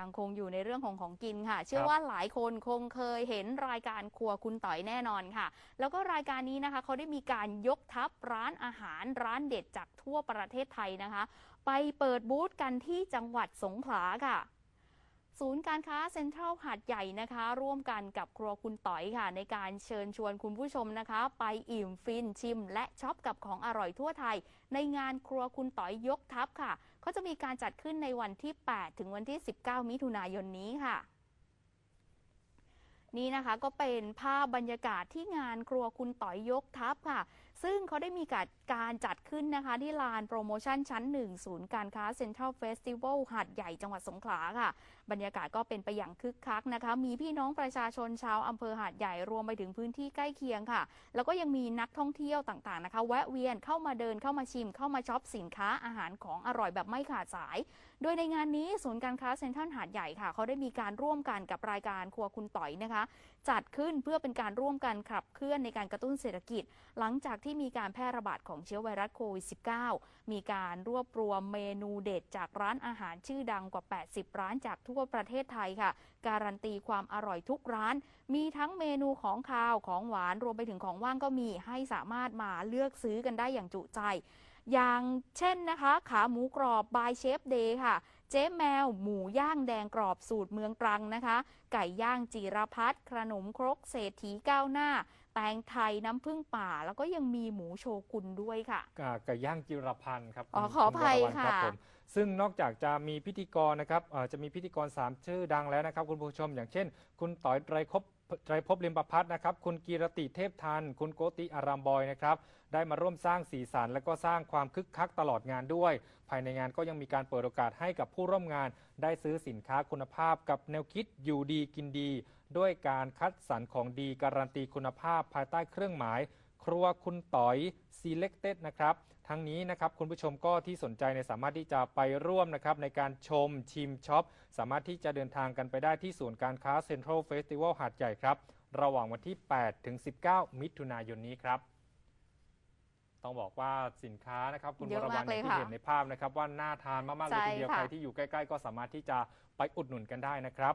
ยังคงอยู่ในเรื่องของของกินค่ะ เชื่อว่าหลายคนคงเคยเห็นรายการครัวคุณต่อยแน่นอนค่ะ แล้วก็รายการนี้นะคะเขาได้มีการยกทัพร้านอาหารร้านเด็ดจากทั่วประเทศไทยนะคะ ไปเปิดบูธกันที่จังหวัดสงขลาค่ะ ศูนย์การค้าเซ็นทรัลหาดใหญ่นะคะ ร่วมกันกับครัวคุณต่อยค่ะ ในการเชิญชวนคุณผู้ชมนะคะ ไปอิ่มฟินชิม และช็อปกับของอร่อยทั่วไทย ในงานครัวคุณต่อยยกทัพค่ะเขาจะมีการจัดขึ้นในวันที่ 8 ถึงวันที่ 19 มิถุนายนนี้ค่ะนี่นะคะก็เป็นภาพบรรยากาศที่งานครัวคุณต่อยยกทัพค่ะ ซึ่งเขาได้มีการการจัดขึ้นนะคะที่ลานโปรโมชั่นชั้น 1 ศูนย์การค้าเซ็นทรัลเฟสติวัลหาดใหญ่จังหวัดสงขลาค่ะ บรรยากาศก็เป็นไปอย่างคึกคักนะคะ มีพี่น้องประชาชนชาวอำเภอหาดใหญ่รวมไปถึงพื้นที่ใกล้เคียงค่ะ แล้วก็ยังมีนักท่องเที่ยวต่างๆนะคะ แวะเวียนเข้ามาเดินเข้ามาชิม เข้ามาช็อปสินค้าอาหารของอร่อยแบบไม่ขาดสาย โดยในงานนี้ศูนย์การค้าเซ็นทรัลหาดใหญ่ค่ะเขาได้มีการร่วมกันกับรายการครัวคุณต่อยนะคะ จัดขึ้นเพื่อเป็นการร่วมกันขับเคลื่อนในการกระตุ้นเศรษฐกิจ หลังจากที่ที่มีการแพร่ระบาดของเชื้อไวรัสโควิด -19 มีการรวบรวมเมนูเด็ดจากร้านอาหารชื่อดังกว่า 80 ร้านจากทั่วประเทศไทยค่ะ การันตีความอร่อยทุกร้าน มีทั้งเมนูของคาวของหวานรวมไปถึงของว่างก็มีให้สามารถมาเลือกซื้อกันได้อย่างจุใจ อย่างเช่นนะคะ ขาหมูกรอบบายเชฟเดย์ค่ะ เจ๊แมว หมูย่างแดงกรอบสูตรเมืองตรังนะคะ ไก่ย่างจีรพัฒน์ขนมครกเศรษฐีก้าวหน้า แตงไทยน้ำผึ้งป่า แล้วก็ยังมีหมูโชกุนด้วยค่ะอ่าไก่ย่างจิรพันธ์ครับอ๋อณขออภัยณวรวรรณรับค่ะผมซึ่งนอกจากจะมีพิธีกรนะครับเอ่อจะมีพิธีกร 3 ชื่อดังแล้วนะครับ คุณผู้ชมอย่างเช่น คุณต่อยไตรภพ ไตรภพลิมประพัฒน์นะครับ คุณกีรติเทพทัน คุณโกติอารามบอยนะครับ ได้มาร่วมสร้างสีสัน และก็สร้างความคึกคักตลอดงานด้วย ภายในงานก็ยังมีการเปิดโอกาสให้กับผู้ร่วมงาน ได้ซื้อสินค้าคุณภาพกับแนวคิดอยู่ดีกินดี ด้วยการคัดสรรของดีการันตีคุณภาพภายใต้เครื่องหมาย ครัวคุณต่อย selected นะครับ ทั้งนี้นะครับคุณผู้ชมก็ที่สนใจเนี่ยสามารถที่จะไปร่วมนะครับในการชมชิมช็อป สามารถที่จะเดินทางกันไปได้ที่ศูนย์การค้าเซ็นทรัลเฟสติวัลหาดใหญ่ครับ ระหว่างวันที่ 8 ถึง 19 มิถุนายนนี้ครับ ต้องบอกว่าสินค้านะครับคุณเยวอะรวรมารกณเลยอย่างที่ค่ะเห็นในภาพนะครับว่าน่าทานมากๆเลยทีเดียวใช่ค่ะ ใครที่อยู่ใกล้ ๆ ก็สามารถที่จะไปอุดหนุนกันได้นะครับ